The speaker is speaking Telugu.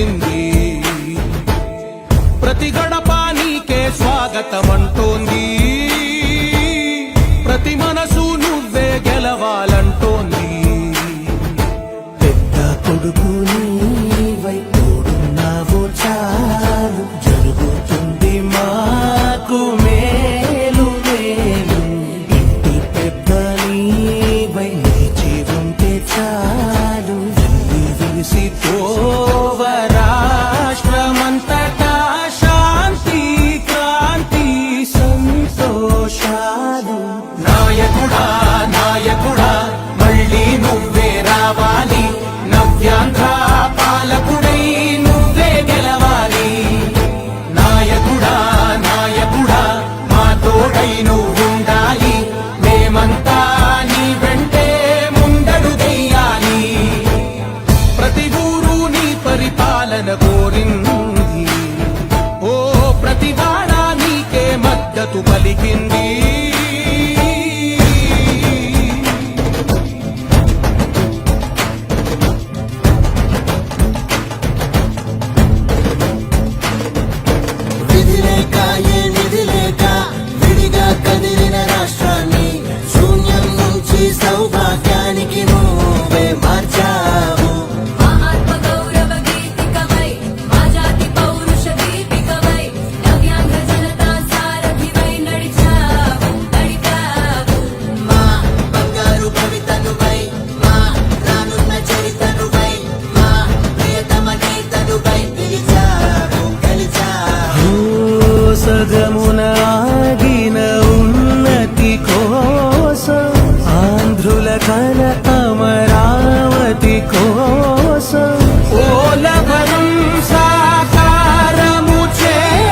వచ్చింది. ప్రతి గడప స్వాగతం అంటోంది ప్రతి మనసు